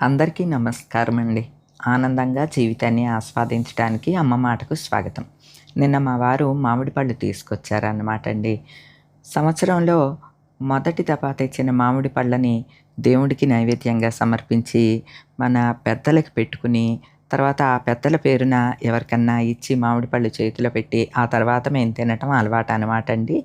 అందరికీ నమస్కారం అండి ఆనందంగా జీవితాన్ని ఆస్వాదించడానికి అమ్మ మాటకు స్వాగతం. నిన్న మా వారు మామిడి పళ్ళు తీసుకొచ్చారన్నమాట అండి సంవత్సరంలో మొదటి దఫా తెచ్చిన మామిడి పళ్ళని దేవుడికి నైవేద్యంగా సమర్పించి మన పెద్దలకు పెట్టుకుని తర్వాత ఆ పెద్దల పేరున ఎవరికన్నా ఇచ్చి మామిడి పళ్ళు చేతిలో పెట్టి ఆ తర్వాత మేము తినటం అలవాటు అనమాట అండి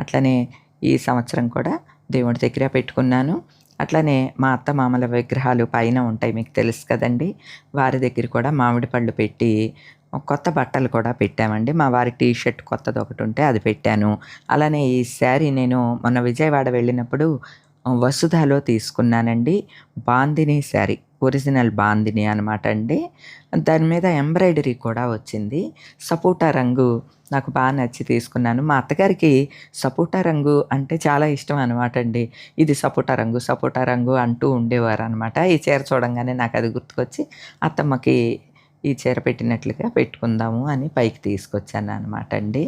అట్లనే ఈ సంవత్సరం కూడా దేవుడి దగ్గర పెట్టుకున్నాను. అట్లనే మా అత్త మామల విగ్రహాలు పైన ఉంటాయి మీకు తెలుసు కదండి. వారి దగ్గర కూడా మామిడి పళ్ళు పెట్టి కొత్త బట్టలు కూడా పెట్టామండి. మా వారి టీ షర్ట్ కొత్తది ఒకటి ఉంటే అది పెట్టాను. అలానే ఈ శారీ నేను మొన్న విజయవాడ వెళ్ళినప్పుడు వసుధాలో తీసుకున్నానండి. బాందిని శారీ ఒరిజినల్ బాందిని అనమాట అండి. దాని మీద ఎంబ్రాయిడరీ కూడా వచ్చింది. సపోటా రంగు నాకు బాగా నచ్చి తీసుకున్నాను. మా అత్తగారికి సపోటా రంగు అంటే చాలా ఇష్టం అనమాట అండి ఇది సపోటా రంగు సపోటా రంగు అంటూ ఉండేవారు అనమాట ఈ చీర చూడంగానే నాకు అది గుర్తుకొచ్చి అత్తమ్మకి ఈ చీర పెట్టినట్లుగా పెట్టుకుందాము అని పైకి తీసుకొచ్చాను అనమాట అండి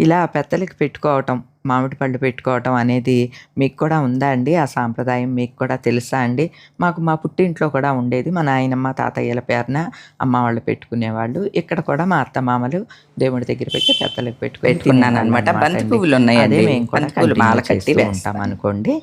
ఇలా పెద్దలకి పెట్టుకోవటం మామిడి పళ్ళు పెట్టుకోవటం అనేది మీకు కూడా ఉందా అండి ఆ సాంప్రదాయం మీకు కూడా తెలుసా అండి మాకు మా పుట్టింట్లో కూడా ఉండేది మా నాయనమ్మ తాతయ్యల పేరున అమ్మ వాళ్ళు పెట్టుకునేవాళ్ళు ఇక్కడ కూడా మా అత్త మామలు దేవుడి దగ్గర పెట్టి పెద్దలకు పెట్టుకుని పెట్టుకున్నాను అన్నమాట. బంతి పువ్వులు ఉన్నాయండి. అదే మేము కూడా మాల కట్టి వేస్తాం. అనుకోండి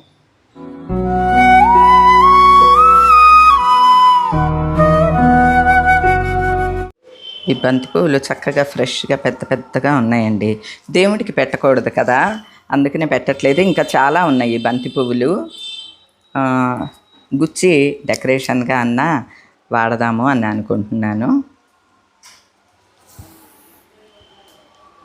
ఈ బంతి పువ్వులు చక్కగా ఫ్రెష్గా పెద్ద పెద్దగా ఉన్నాయండి. దేవుడికి పెట్టకూడదు కదా? అందుకనే పెట్టట్లేదు. ఇంకా చాలా ఉన్నాయి ఈ బంతి పువ్వులు. గుచ్చి డెకరేషన్గా అన్న వాడదాము అని అనుకుంటున్నాను.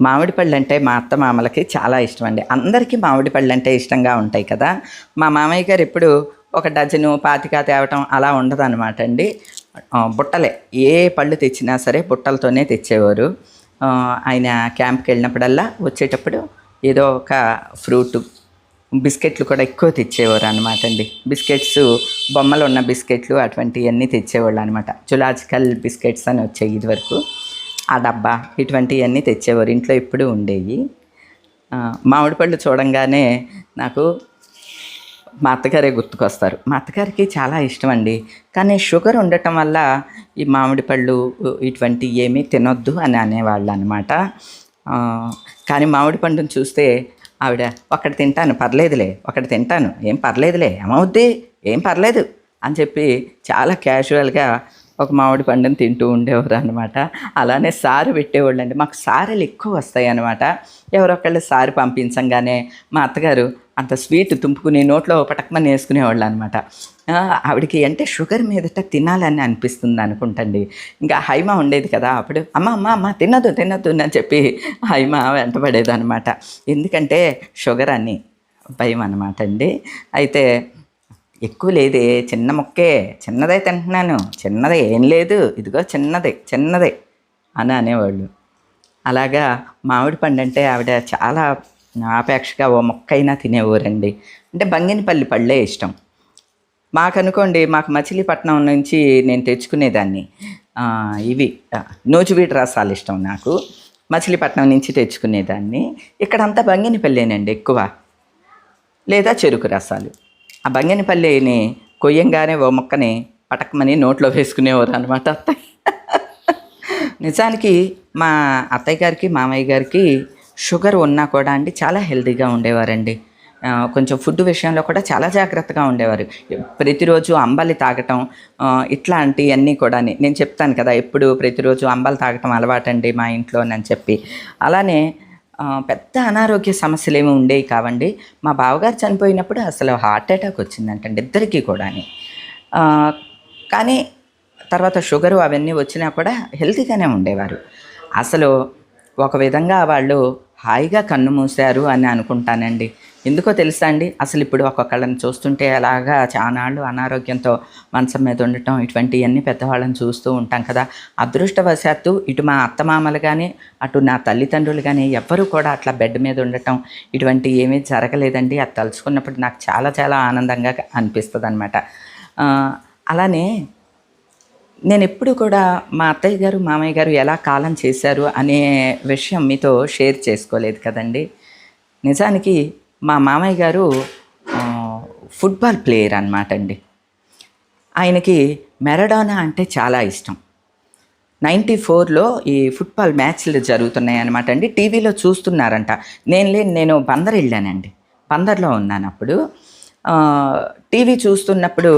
మామిడి పళ్ళు అంటే మా అత్త మామలకి చాలా ఇష్టం అండి. అందరికీ మామిడి పళ్ళు అంటే ఇష్టంగా ఉంటాయి కదా? మా మామయ్య గారు ఎప్పుడు ఒక డజను పాతిక తేవటం అలా ఉండదు అనమాట అండి. బుట్టలే. ఏ పళ్ళు తెచ్చినా సరే బుట్టలతోనే తెచ్చేవారు. ఆయన క్యాంప్కి వెళ్ళినప్పుడల్లా వచ్చేటప్పుడు ఏదో ఒక ఫ్రూట్ బిస్కెట్లు కూడా ఎక్కువ తెచ్చేవారు అనమాట అండి. బిస్కెట్స్ బొమ్మలు ఉన్న బిస్కెట్లు అటువంటివన్నీ తెచ్చేవాళ్ళు అనమాట జులాజికల్ బిస్కెట్స్ అని వచ్చాయి ఇదివరకు. ఆ డబ్బా ఇటువంటివన్నీ తెచ్చేవారు. ఇంట్లో ఎప్పుడూ ఉండేవి. మామిడి పళ్ళు చూడంగానే నాకు మా అత్తగారే గుర్తుకొస్తారు. మా అత్తగారికి చాలా ఇష్టం అండి కానీ షుగర్ ఉండటం వల్ల ఈ మామిడి పళ్ళు ఇటువంటి ఏమీ తినొద్దు అని అనేవాళ్ళు అనమాట కానీ మామిడి పండును చూస్తే ఆవిడ ఒకటి తింటాను పర్లేదులే ఒకటి తింటాను ఏం పర్లేదులే ఏమవుద్ది ఏం పర్లేదు అని చెప్పి చాలా క్యాజువల్గా ఒక మామిడి పండుని తింటూ ఉండేవారు అనమాట అలానే సారు పెట్టేవాళ్ళు అండి మాకు సారెలు ఎక్కువ వస్తాయి అనమాట ఎవరొకళ్ళు సారు పంపించంగానే మా అత్తగారు అంత స్వీట్ తుంపుకుని నోట్లో పటక్మని వేసుకునేవాళ్ళు అనమాట ఆవిడకి అంటే షుగర్ మీదట తినాలని అనిపిస్తుంది అనుకుంటండి. ఇంకా హైమ ఉండేది కదా అప్పుడు అమ్మ అమ్మ అమ్మ తినదు తినద్దు అని చెప్పి హైమ వెంటబడేది అనమాట ఎందుకంటే షుగర్ అని భయం అనమాట అండి. అయితే ఎక్కువ లేదే చిన్న మొక్కే చిన్నదే తింటున్నాను చిన్నదే ఏం లేదు ఇదిగో చిన్నదే చిన్నదే అని అనేవాళ్ళు. అలాగా మామిడి పండు అంటే ఆవిడ చాలా ఆపేక్షగా ఓ మొక్కైనా తినేవారండి. అంటే బంగినపల్లి పళ్ళే ఇష్టం. మాకు అనుకోండి మాకు మచిలీపట్నం నుంచి నేను తెచ్చుకునేదాన్ని. ఇవి ఆ, రసాలు ఇష్టం నాకు. మచిలీపట్నం నుంచి తెచ్చుకునేదాన్ని. ఇక్కడంతా బంగినపల్లేనండి ఎక్కువ. లేదా చెరుకు రసాలు. ఆ బంగినపల్లిని కొయ్యంగానే ఓ మొక్కని పటకమని నోట్లో వేసుకునేవారు అనమాట అత్తయ్య. నిజానికి మా అత్తయ్య గారికి మామయ్య గారికి షుగర్ ఉన్నా కూడా అండి చాలా హెల్తీగా ఉండేవారండి. కొంచెం ఫుడ్ విషయంలో కూడా చాలా జాగ్రత్తగా ఉండేవారు. ప్రతిరోజు అంబలి తాగటం ఇట్లాంటివన్నీ కూడా నేను చెప్తాను కదా ఎప్పుడు ప్రతిరోజు అంబలి తాగటం అలవాటండి మా ఇంట్లోనని చెప్పి. అలానే పెద్ద అనారోగ్య సమస్యలు ఏమి ఉండేవి కావండి. మా బావగారు చనిపోయినప్పుడు అసలు హార్ట్ అటాక్ వచ్చిందంటండి ఇద్దరికీ కూడా కానీ తర్వాత షుగరు అవన్నీ వచ్చినా కూడా హెల్తీగానే ఉండేవారు. అసలు ఒక విధంగా వాళ్ళు హాయిగా కన్ను మూశారు అని అనుకుంటానండి. ఎందుకో తెలుసా అండి? అసలు ఇప్పుడు ఒక్కొక్కళ్ళని చూస్తుంటే అలాగా చానాళ్ళు అనారోగ్యంతో మంచం మీద ఉండటం ఇటువంటివన్నీ పెద్దవాళ్ళని చూస్తూ ఉంటాం కదా. అదృష్టవశాత్తు ఇటు మా అత్తమామలు కానీ అటు నా తల్లిదండ్రులు కానీ ఎవ్వరూ కూడా అట్లా బెడ్ మీద ఉండటం ఇటువంటి ఏమీ జరగలేదండి. అది తలుచుకున్నప్పుడు నాకు చాలా చాలా ఆనందంగా అనిపిస్తుంది అనమాట అలానే నేను ఎప్పుడు కూడా మా అత్తయ్య గారు మామయ్య గారు ఎలా కాలం చేశారు అనే విషయం మీతో షేర్ చేసుకోలేదు కదండి. నిజానికి మా మామయ్య గారు ఫుట్బాల్ ప్లేయర్ అనమాట అండి. ఆయనకి మెరడోనా అంటే చాలా ఇష్టం. నైంటీ ఫోర్లో ఈ ఫుట్బాల్ మ్యాచ్లు జరుగుతున్నాయి అనమాట అండి. టీవీలో చూస్తున్నారంట. నేను లేని నేను బందర్ వెళ్ళానండి. బందర్లో ఉన్నాను అప్పుడు టీవీ చూస్తున్నప్పుడు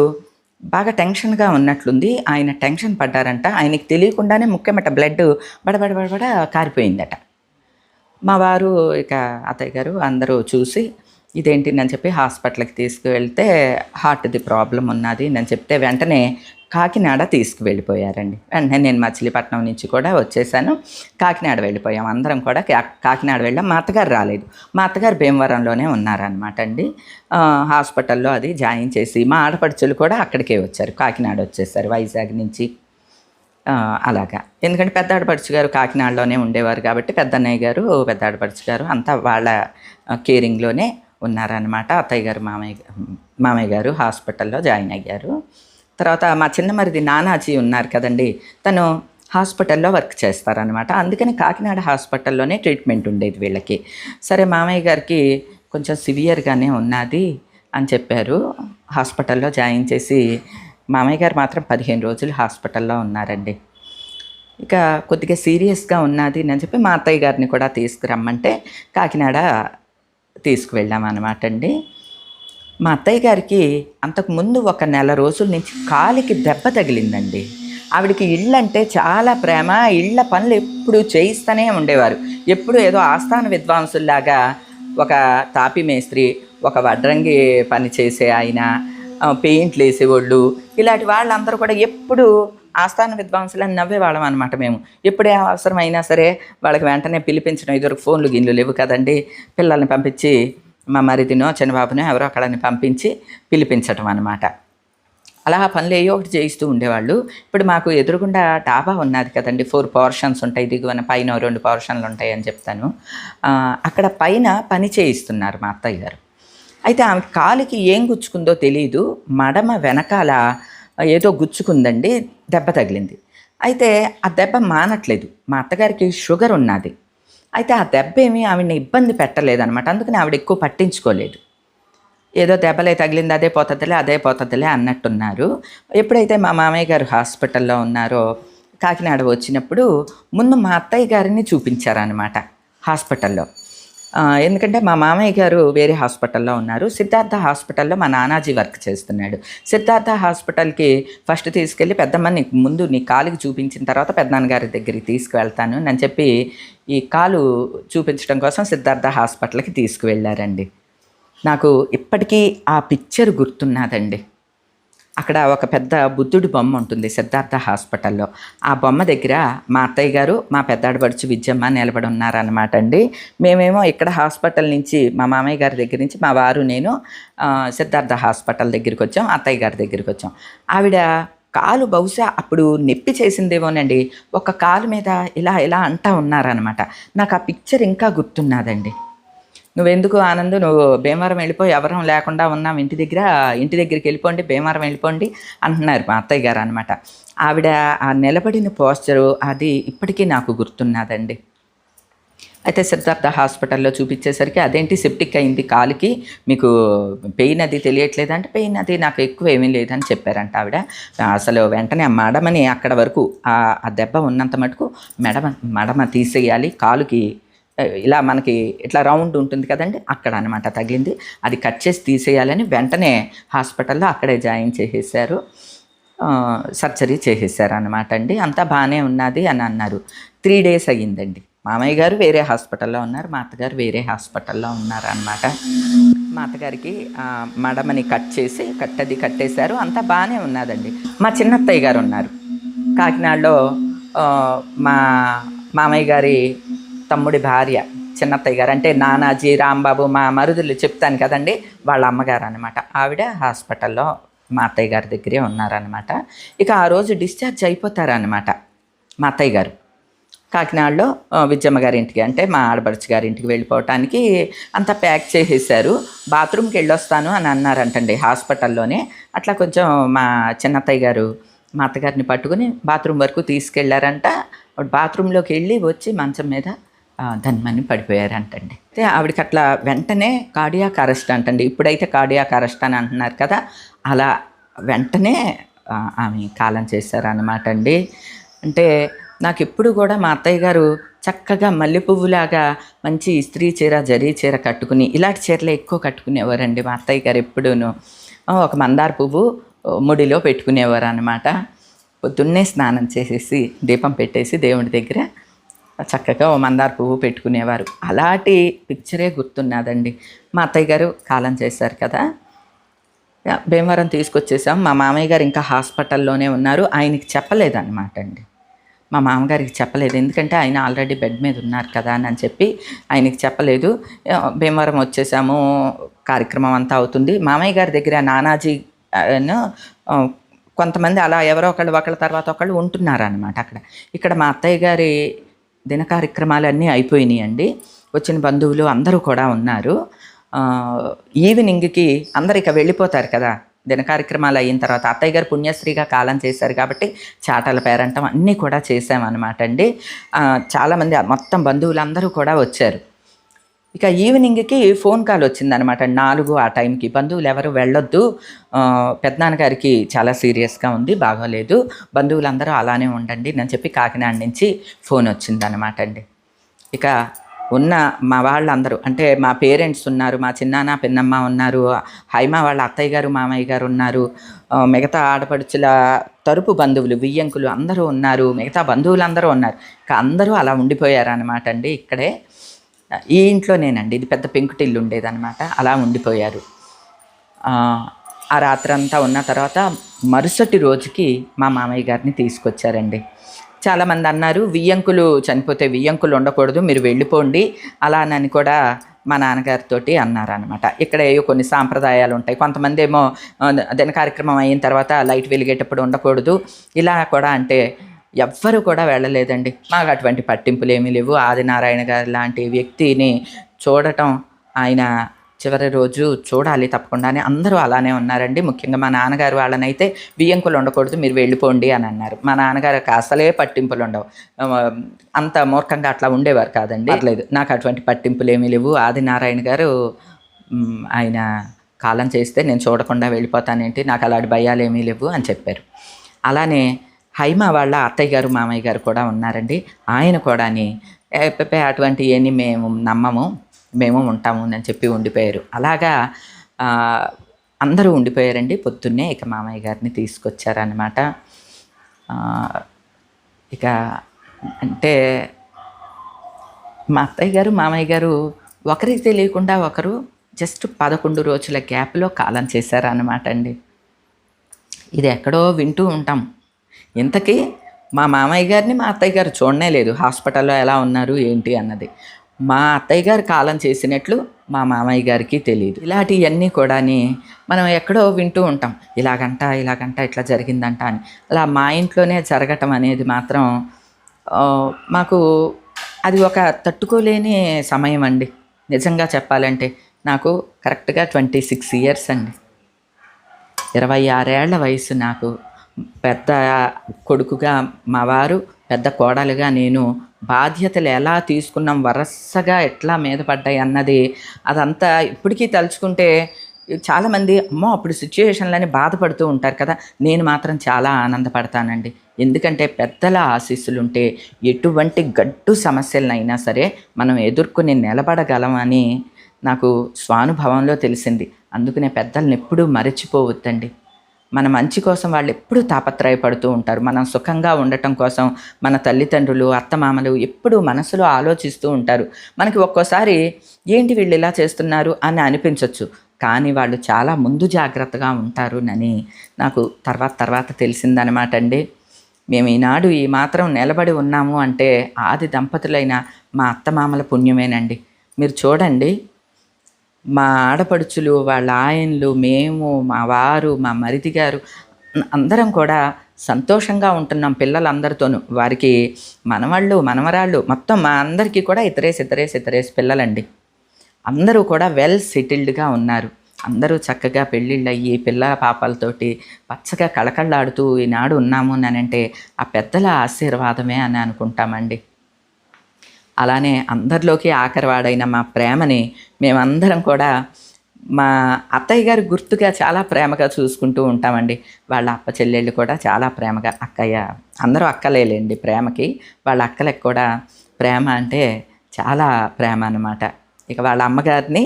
బాగా టెన్షన్గా ఉన్నట్లుంది. ఆయన టెన్షన్ పడ్డారంట. ఆయనకి తెలియకుండానే ముఖ్యమట బ్లడ్ బడబడబడబడ కారిపోయిందట. మా వారు ఇక అత్తయ్య గారు అందరూ చూసి ఇదేంటి? అని చెప్పి హాస్పిటల్కి తీసుకువెళ్తే హార్ట్ది ప్రాబ్లం ఉన్నది. అని చెప్తే వెంటనే కాకినాడ తీసుకువెళ్ళిపోయారండి. వెంటనే నేను మచిలీపట్నం నుంచి కూడా వచ్చేసాను. కాకినాడ వెళ్ళిపోయాం. అందరం కూడా కాకినాడ వెళ్ళాం. మా అత్తగారు రాలేదు. మా అత్తగారు భీమవరంలోనే ఉన్నారనమాట అండి. హాస్పిటల్లో అది జాయిన్ చేసి మా ఆడపడుచులు కూడా అక్కడికే వచ్చారు. కాకినాడ వచ్చేసారు వైజాగ్ నుంచి. అలాగా. ఎందుకంటే పెద్ద ఆడపడుచు గారు కాకినాడలోనే ఉండేవారు కాబట్టి పెద్దన్నయ్య గారు పెద్ద ఆడపడుచు గారు అంతా వాళ్ళ కేరింగ్లోనే ఉన్నారనమాట అత్తయ్య గారు మామయ్య మామయ్య గారు హాస్పిటల్లో జాయిన్ అయ్యారు. తర్వాత మా చిన్న మరిది నానాజీ ఉన్నారు కదండి తను హాస్పిటల్లో వర్క్ చేస్తారనమాట అందుకని కాకినాడ హాస్పిటల్లోనే ట్రీట్మెంట్ ఉండేది వీళ్ళకి. సరే మామయ్య గారికి కొంచెం సివియర్గానే ఉన్నది అని చెప్పారు. హాస్పిటల్లో జాయిన్ చేసి మామయ్య గారు మాత్రం పదిహేను రోజులు హాస్పిటల్లో ఉన్నారండి. ఇక కొద్దిగా సీరియస్గా ఉన్నది అని చెప్పి మా అత్తయ్య గారిని కూడా తీసుకురమ్మంటే కాకినాడ తీసుకువెళ్ళాం అనమాట అండి. మా అత్తయ్య గారికి అంతకుముందు ఒక నెల రోజుల నుంచి కాలికి దెబ్బ తగిలిందండి. ఆవిడకి ఇళ్ళు అంటే చాలా ప్రేమ ఇళ్ళ పనులు ఎప్పుడు చేయిస్తూనే ఉండేవారు. ఎప్పుడు ఏదో ఆస్థాన విద్వాంసుల్లాగా ఒక తాపి మేస్త్రి ఒక వడ్రంగి పని చేసే ఆయన పెయింట్లు వేసేవాళ్ళు. ఇలాంటి వాళ్ళందరూ కూడా ఎప్పుడు ఆస్థాన విద్వాంసులని నవ్వేవాళ్ళం అనమాట మేము. ఎప్పుడే అవసరమైనా సరే వాళ్ళకి వెంటనే పిలిపించడం ఇదివరకు ఫోన్లు గిన్లు లేవు కదండి. పిల్లల్ని పంపించి మా మరిదినో చిన్నబాబునో ఎవరో అక్కడని పంపించి పిలిపించటం అనమాట అలా పనులు ఏ ఒకటి చేయిస్తూ ఉండేవాళ్ళు. ఇప్పుడు మాకు ఎదురుగుండా డాబా ఉన్నది కదండి ఫోర్ పోర్షన్స్ ఉంటాయి దిగువన పైన రెండు పోర్షన్లు ఉంటాయి అని చెప్తాను. అక్కడ పైన పని చేయిస్తున్నారు మా అత్తయ్య గారు. అయితే ఆమె కాలికి ఏం గుచ్చుకుందో తెలియదు మడమ వెనకాల ఏదో గుచ్చుకుందండి దెబ్బ తగిలింది. అయితే ఆ దెబ్బ మానట్లేదు. మా అత్తగారికి షుగర్ ఉన్నది. అయితే ఆ దెబ్బ ఏమీ ఆవిడని ఇబ్బంది పెట్టలేదనమాట అందుకని ఆవిడ ఎక్కువ పట్టించుకోలేదు. ఏదో దెబ్బలే తగిలింది అదే పోతుందిలే అదే పోతుందిలే అన్నట్టున్నారు. ఎప్పుడైతే మా మామయ్య గారు హాస్పిటల్లో ఉన్నారో కాకినాడ వచ్చినప్పుడు ముందు మా అత్తయ్య గారిని చూపించారనమాట హాస్పిటల్లో. ఎందుకంటే మా మామయ్య గారు వేరే హాస్పిటల్లో ఉన్నారు. సిద్ధార్థ హాస్పిటల్లో మా నానాజీ వర్క్ చేస్తున్నాడు. సిద్ధార్థ హాస్పిటల్కి ఫస్ట్ తీసుకెళ్ళి పెద్దమ్మ నీకు ముందు నీ కాలుకి చూపించిన తర్వాత పెద్దనాన్నగారి దగ్గరికి తీసుకువెళ్తాను అని చెప్పి ఈ కాలు చూపించడం కోసం సిద్ధార్థ హాస్పిటల్కి తీసుకువెళ్ళారండి. నాకు ఇప్పటికీ ఆ పిక్చర్ గుర్తున్నదండి. అక్కడ ఒక పెద్ద బుద్ధుడి బొమ్మ ఉంటుంది సిద్ధార్థ హాస్పిటల్లో. ఆ బొమ్మ దగ్గర మా అత్తయ్య గారు మా పెద్దాడబడుచు విద్యమ్మ నిలబడి ఉన్నారనమాట అండి. మేమేమో ఇక్కడ హాస్పిటల్ నుంచి మా మామయ్య గారి దగ్గర నుంచి మా వారు నేను సిద్ధార్థ హాస్పిటల్ దగ్గరికి వచ్చాం అత్తయ్య గారి దగ్గరికి వచ్చాం. ఆవిడ కాలు బహుశా అప్పుడు నొప్పి చేసిందేమోనండి. ఒక కాలు మీద ఇలా ఇలా అంటా ఉన్నారనమాట నాకు ఆ పిక్చర్ ఇంకా గుర్తున్నదండి. నువ్వెందుకు ఆనంద్? నువ్వు భీమవరం వెళ్ళిపోయి ఎవరం లేకుండా ఉన్నాం ఇంటి దగ్గర ఇంటి దగ్గరికి వెళ్ళిపోండి భీమవరం వెళ్ళిపోండి అంటున్నారు మా అత్తయ్య గారు అనమాట ఆవిడ ఆ నిలబడిన పోస్చరు అది ఇప్పటికీ నాకు గుర్తున్నదండి. అయితే సిద్ధార్థ హాస్పిటల్లో చూపించేసరికి అదేంటి సెప్టిక్ అయింది కాలుకి మీకు పెయిన్ అది తెలియట్లేదంటే పెయిన్ అది నాకు ఎక్కువ ఏమీ లేదని చెప్పారంట ఆవిడ. అసలు వెంటనే ఆ మడమని అక్కడ వరకు ఆ దెబ్బ ఉన్నంత మటుకు మెడమ మడమ తీసేయాలి కాలుకి ఇలా మనకి ఇట్లా రౌండ్ ఉంటుంది కదండి అక్కడ అనమాట తగిలింది. అది కట్ చేసి తీసేయాలని వెంటనే హాస్పిటల్లో అక్కడే జాయిన్ చేసేసారు సర్జరీ చేసేసారు అనమాట అండి. అంతా బాగానే ఉన్నది అని అన్నారు. త్రీ డేస్ అయ్యిందండి. మామయ్య గారు వేరే హాస్పిటల్లో ఉన్నారు మా అత్తగారు వేరే హాస్పిటల్లో ఉన్నారు అనమాట మా అత్తగారికి మడమని కట్ చేసి కట్టది కట్టేశారు. అంతా బాగానే ఉన్నదండి. మా చిన్నత్తయ్య గారు ఉన్నారు. కాకినాడలో మా మామయ్య గారి తమ్ముడి భార్య చిన్నత్తయ్య గారు. అంటే నానాజీ రాంబాబు మా మరుదులు చెప్తాను కదండి వాళ్ళ అమ్మగారు అనమాట ఆవిడ హాస్పిటల్లో మా అత్తయ్య గారి దగ్గరే ఉన్నారనమాట ఇక ఆ రోజు డిశ్చార్జ్ అయిపోతారనమాట మా అత్తయ్య గారు. కాకినాడలో విజయమ్మ గారి ఇంటికి అంటే మా ఆడపడుచు గారి ఇంటికి వెళ్ళిపోవటానికి అంతా ప్యాక్ చేసేసారు బాత్రూమ్కి వెళ్ళొస్తాను అని అన్నారంటండి హాస్పిటల్లోనే. అట్లా కొంచెం మా చిన్నత్తయ్య గారు మా అత్తగారిని పట్టుకుని బాత్రూమ్ వరకు తీసుకెళ్ళారంట. బాత్రూంలోకి వెళ్ళి వచ్చి మంచం మీద ధన్మని పడిపోయారంటండి. అయితే ఆవిడకి అట్లా వెంటనే కార్డియాక్ అరెస్ట్ అంటండి. ఇప్పుడైతే కార్డియాక్ అరెస్ట్ అని అంటున్నారు కదా అలా వెంటనే ఆమె కాలం చేశారన్నమాట అండి. అంటే నాకు ఎప్పుడు కూడా మా అత్తయ్య గారు చక్కగా మల్లె పువ్వులాగా మంచి ఇస్త్రీ చీర జరీ చీర కట్టుకుని ఇలాంటి చీరలు ఎక్కువ కట్టుకునేవారండి మా అత్తయ్య గారు ఎప్పుడూను. ఒక మందార పువ్వు ముడిలో పెట్టుకునేవారు అనమాట పొద్దున్నే స్నానం చేసేసి దీపం పెట్టేసి దేవుడి దగ్గర చక్కగా ఓ మందార పువ్వు పెట్టుకునేవారు. అలాంటి పిక్చరే గుర్తున్నదండి. మా అత్తయ్య గారు కాలం చేశారు కదా. భీమవరం తీసుకొచ్చేసాం. మా మామయ్య గారు ఇంకా హాస్పిటల్లోనే ఉన్నారు. ఆయనకి చెప్పలేదన్నమాట అండి. మా మామగారికి చెప్పలేదు. ఎందుకంటే ఆయన ఆల్రెడీ బెడ్ మీద ఉన్నారు కదా అని చెప్పి ఆయనకి చెప్పలేదు. భీమవరం వచ్చేసాము. కార్యక్రమం అంతా అవుతుంది. మామయ్య గారి దగ్గర నానాజీ కొంతమంది అలా ఎవరో ఒకళ్ళు ఒకళ్ళ తర్వాత ఒకళ్ళు ఉంటున్నారనమాట అక్కడ. ఇక్కడ మా అత్తయ్య గారి దిన కార్యక్రమాలన్నీ అయిపోయినాయండి. వచ్చిన బంధువులు అందరూ కూడా ఉన్నారు. ఈవినింగ్కి అందరు ఇక వెళ్ళిపోతారు కదా. దిన కార్యక్రమాలు అయిన తర్వాత అత్తయ్య గారు పుణ్యశ్రీగా కాలం చేశారు కాబట్టి చాటల పేరంటం అన్నీ కూడా చేసామన్నమాట అండి. చాలామంది మొత్తం బంధువులందరూ కూడా వచ్చారు. ఇక ఈవినింగ్కి ఫోన్ కాల్ వచ్చిందనమాట. నాలుగు ఆ టైంకి. బంధువులు ఎవరు వెళ్ళొద్దు. పెద్దనాన్నగారికి చాలా సీరియస్గా ఉంది బాగోలేదు. బంధువులందరూ అలానే ఉండండి. అని చెప్పి కాకినాడ నుంచి ఫోన్ వచ్చిందనమాట అండి. ఇక ఉన్న మా వాళ్ళందరూ అంటే మా పేరెంట్స్ ఉన్నారు మా చిన్నాన్న పిన్నమ్మ ఉన్నారు హైమ వాళ్ళ అత్తయ్య గారు మామయ్య గారు ఉన్నారు. మిగతా ఆడపడుచుల తరుపు బంధువులు వియ్యంకులు అందరూ ఉన్నారు. మిగతా బంధువులందరూ ఉన్నారు. ఇక అందరూ అలా ఉండిపోయారు అనమాట అండి ఇక్కడే. ఈ ఇంట్లోనేనండి ఇది పెద్ద పెంకుటిల్లు ఉండేదన్నమాట అలా ఉండిపోయారు. ఆ, రాత్రంతా ఉన్న తర్వాత మరుసటి రోజుకి మా మామయ్య గారిని తీసుకొచ్చారండి. చాలామంది అన్నారు వియ్యంకులు చనిపోతే వియ్యంకులు ఉండకూడదు మీరు వెళ్ళిపోండి అలా అని కూడా మా నాన్నగారితోటి అన్నారనమాట ఇక్కడ ఏవో కొన్ని సాంప్రదాయాలు ఉంటాయి కొంతమంది ఏమో దిన కార్యక్రమం అయిన తర్వాత లైట్ వెలిగేటప్పుడు ఉండకూడదు ఇలా కూడా అంటే ఎవ్వరు కూడా వెళ్ళలేదండి. మాకు అటువంటి పట్టింపులు ఏమీ లేవు. ఆదినారాయణ గారు లాంటి వ్యక్తిని చూడటం ఆయన చివరి రోజు చూడాలి తప్పకుండానే అందరూ అలానే ఉన్నారండి. ముఖ్యంగా మా నాన్నగారు వాళ్ళనైతే బియ్యంకులు ఉండకూడదు మీరు వెళ్ళిపోండి అని అన్నారు. మా నాన్నగారికి అసలే పట్టింపులు ఉండవు అంత మూర్ఖంగా అట్లా ఉండేవారు కాదండి. లేదు నాకు అటువంటి పట్టింపులు ఏమీ లేవు. ఆదినారాయణ గారు ఆయన కాలం చేస్తే నేను చూడకుండా వెళ్ళిపోతానేంటి నాకు అలాంటి భయాలు ఏమీ లేవు అని చెప్పారు. అలానే హైమ వాళ్ళ అత్తయ్య గారు మామయ్య గారు కూడా ఉన్నారండి. ఆయన కూడాని "ఏ, అటువంటి ఏని మేము నమ్మము మేము ఉంటాము అని చెప్పి ఉండిపోయారు. అలాగా అందరూ ఉండిపోయారండి. పొద్దున్నే ఇక మామయ్య గారిని తీసుకొచ్చారనమాట ఇక అంటే మా అత్తయ్య గారు మామయ్య గారు ఒకరికి తెలియకుండా ఒకరు జస్ట్ పదకొండు రోజుల గ్యాప్లో కాలం చేశారనమాట అండి. ఇది ఎక్కడో వింటూ ఉంటాం. ఇంతకీ మా మామయ్య గారిని మా అత్తయ్య గారు చూడనే లేదు. హాస్పిటల్లో ఎలా ఉన్నారు ఏంటి అన్నది. మా అత్తయ్య గారు కాలం చేసినట్లు మా మామయ్య గారికి తెలియదు ఇలాంటివన్నీ కూడాని మనం ఎక్కడో వింటూ ఉంటాం. ఇలాగంట ఇలాగంట ఇట్లా జరిగిందంట అని. అలా మా ఇంట్లోనే జరగటం అనేది మాత్రం మాకు అది ఒక తట్టుకోలేని సమయం అండి. నిజంగా చెప్పాలంటే నాకు కరెక్ట్గా ట్వంటీ సిక్స్ ఇయర్స్ అండి. ఇరవై ఆరేళ్ళ వయసు నాకు. పెద్ద కొడుకుగా మా వారు పెద్ద కోడలుగా నేను బాధ్యతలు ఎలా తీసుకున్నాం వరసగా ఎట్లా మీద పడ్డాయి అన్నది అదంతా ఇప్పటికీ తలుచుకుంటే చాలామంది అమ్మో అప్పుడు సిచ్యువేషన్లని బాధపడుతూ ఉంటారు కదా నేను మాత్రం చాలా ఆనందపడతానండి. ఎందుకంటే పెద్దల ఆశీస్సులు ఉంటే ఎటువంటి గడ్డు సమస్యలనైనా సరే మనం ఎదుర్కొని నిలబడగలమని నాకు స్వానుభవంలో తెలిసింది. అందుకనే పెద్దల్ని ఎప్పుడూ మరచిపోవద్దండి. మన మంచి కోసం వాళ్ళు ఎప్పుడూ తాపత్రయపడుతూ ఉంటారు. మనం సుఖంగా ఉండటం కోసం మన తల్లిదండ్రులు అత్తమామలు ఎప్పుడూ మనసులో ఆలోచిస్తూ ఉంటారు. మనకి ఒక్కోసారి ఏంటి వీళ్ళు ఇలా చేస్తున్నారు అని అనిపించవచ్చు కానీ వాళ్ళు చాలా ముందు జాగ్రత్తగా ఉంటారు అని నాకు తర్వాత తర్వాత తెలిసిందనమాట అండి. మేము ఈనాడు ఈ మాత్రం నిలబడి ఉన్నాము అంటే ఆది దంపతులైన మా అత్తమామల పుణ్యమేనండి. మీరు చూడండి. మా ఆడపడుచులు వాళ్ళ ఆయన్లు మేము మా వారు మా మరిది గారు అందరం కూడా సంతోషంగా ఉంటున్నాం పిల్లలందరితోనూ. వారికి మనవాళ్ళు మనవరాళ్ళు మొత్తం మా అందరికీ కూడా ఇతరేసి ఇతరేసి ఇతరేసి పిల్లలండి. అందరూ కూడా వెల్ సెటిల్డ్గా ఉన్నారు. అందరూ చక్కగా పెళ్ళిళ్ళు అయ్యి పిల్లల పాపాలతోటి పచ్చగా కళకళలాడుతూ ఈనాడు ఉన్నాము అని అంటే ఆ పెద్దల ఆశీర్వాదమే అని అనుకుంటామండి. అలానే అందరిలోకి ఆఖరివాడైన మా ప్రేమని మేమందరం కూడా మా అత్తయ్య గారు గుర్తుగా చాలా ప్రేమగా చూసుకుంటూ ఉంటామండి. వాళ్ళ అప్ప చెల్లెళ్ళు కూడా చాలా ప్రేమగా అక్కయ్య అందరూ అక్కలేలేండి ప్రేమకి. వాళ్ళ అక్కలకు కూడా ప్రేమ అంటే చాలా ప్రేమ అనమాట ఇక వాళ్ళ అమ్మగారిని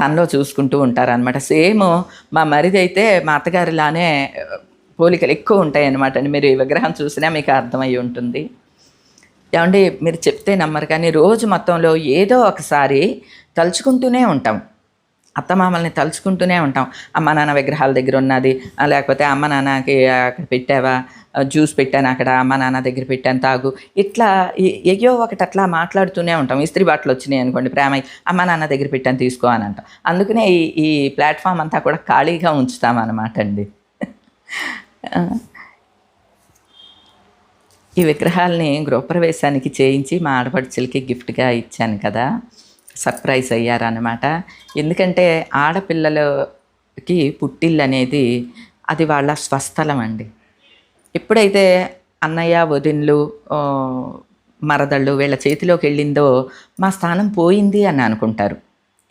తనలో చూసుకుంటూ ఉంటారనమాట సేమ్ మా మరిది అయితే మా అత్తగారిలానే పోలికలు ఎక్కువ ఉంటాయన్నమాట అండి. మీరు ఈ విగ్రహం చూసినా మీకు అర్థమై ఉంటుంది. ఏమండి మీరు చెప్తే నమ్మరు కానీ రోజు మొత్తంలో ఏదో ఒకసారి తలుచుకుంటూనే ఉంటాం. అత్తమామల్ని తలుచుకుంటూనే ఉంటాం. అమ్మ నాన్న విగ్రహాల దగ్గర ఉన్నది లేకపోతే అమ్మ నాన్నకి అక్కడ పెట్టావా జ్యూస్ పెట్టాను అక్కడ అమ్మ నాన్న దగ్గర పెట్టాను తాగు. ఇట్లా ఏ- ఏయో ఒకటి అట్లా మాట్లాడుతూనే ఉంటాం. ఇస్త్రీ బాటలు వచ్చినాయి అనుకోండి ప్రేమ అమ్మ నాన్న దగ్గర పెట్టాను తీసుకో అని అంటాం. అందుకనే ఈ ఈ ప్లాట్ఫామ్ అంతా కూడా ఖాళీగా ఉంచుతాం అన్నమాట అండి. ఈ విగ్రహాలని గృహప్రవేశానికి చేయించి మా ఆడపడుచులకి గిఫ్ట్గా ఇచ్చాను కదా. సర్ప్రైజ్ అయ్యారనమాట ఎందుకంటే ఆడపిల్లలకి పుట్టిల్లు అనేది అది వాళ్ళ స్వస్థలం అండి. ఎప్పుడైతే అన్నయ్య వదిన్లు మరదళ్ళు వీళ్ళ చేతిలోకి వెళ్ళిందో మా స్థానం పోయింది అని అనుకుంటారు.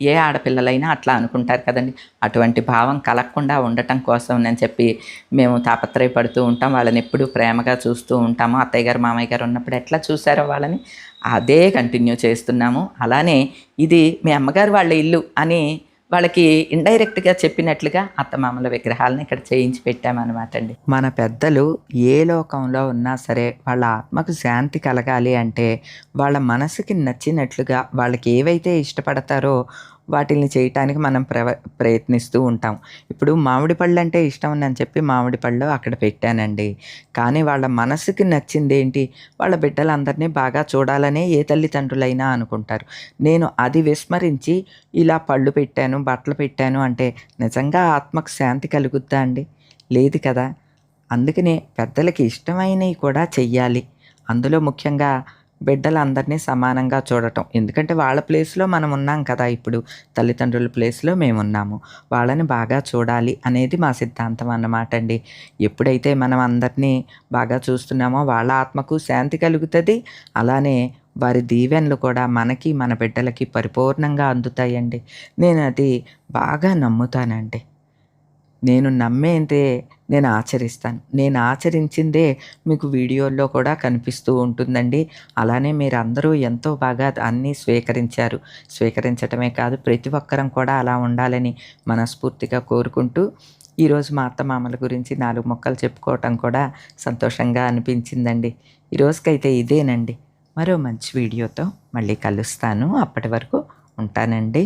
ఏ ఆడపిల్లలైనా అట్లా అనుకుంటారు కదండి. అటువంటి భావం కలగకుండా ఉండటం కోసం అని చెప్పి మేము తాపత్రయపడుతూ ఉంటాం. వాళ్ళని ఎప్పుడూ ప్రేమగా చూస్తూ ఉంటాము. అత్తయ్య గారు మామయ్య గారు ఉన్నప్పుడు ఎట్లా చూసారో వాళ్ళని అదే కంటిన్యూ చేస్తున్నాము. అలానే ఇది మీ అమ్మగారు వాళ్ళ ఇల్లు అని వాళ్ళకి ఇండైరెక్ట్గా చెప్పినట్లుగా అత్తమామల విగ్రహాలను ఇక్కడ చేయించి పెట్టామన్నమాట అండి. మన పెద్దలు ఏ లోకంలో ఉన్నా సరే వాళ్ళ ఆత్మకు శాంతి కలగాలి అంటే వాళ్ళ మనసుకి నచ్చినట్లుగా వాళ్ళకి ఏవైతే ఇష్టపడతారో వాటిని చేయటానికి మనం ప్రవ ప్రయత్నిస్తూ ఉంటాం. ఇప్పుడు మామిడి పళ్ళు అంటే ఇష్టం అని చెప్పి మామిడి పళ్ళు అక్కడ పెట్టానండి. కానీ వాళ్ళ మనసుకి నచ్చింది ఏంటి? వాళ్ళ బిడ్డలందరినీ బాగా చూడాలనే ఏ తల్లిదండ్రులైనా అనుకుంటారు. నేను అది విస్మరించి ఇలా పళ్ళు పెట్టాను బట్టలు పెట్టాను అంటే నిజంగా ఆత్మకు శాంతి కలుగుద్దా అండి? లేదు కదా. అందుకనే పెద్దలకి ఇష్టమైనవి కూడా చెయ్యాలి. అందులో ముఖ్యంగా బిడ్డలందరినీ సమానంగా చూడటం. ఎందుకంటే వాళ్ళ ప్లేస్లో మనం ఉన్నాం కదా ఇప్పుడు. తల్లిదండ్రుల ప్లేస్లో మేము ఉన్నాము. వాళ్ళని బాగా చూడాలి అనేది మా సిద్ధాంతం అన్నమాట అండి. ఎప్పుడైతే మనం అందరినీ బాగా చూస్తున్నామో వాళ్ళ ఆత్మకు శాంతి కలుగుతుంది. అలానే వారి దీవెనలు కూడా మనకి మన బిడ్డలకి పరిపూర్ణంగా అందుతాయండి. నేను అది బాగా నమ్ముతానండి. నేను నమ్మేందే నేను ఆచరిస్తాను. నేను ఆచరించిందే మీకు వీడియోల్లో కూడా కనిపిస్తూ ఉంటుందండి. అలానే మీరందరూ ఎంతో బాగా అన్నీ స్వీకరించారు. స్వీకరించటమే కాదు ప్రతి ఒక్కరం కూడా అలా ఉండాలని మనస్ఫూర్తిగా కోరుకుంటూ ఈరోజు మా అత్త మామల గురించి నాలుగు మొక్కలు చెప్పుకోవటం కూడా సంతోషంగా అనిపించిందండి. ఈరోజుకైతే ఇదేనండి. మరో మంచి వీడియోతో మళ్ళీ కలుస్తాను. అప్పటి వరకు ఉంటానండి.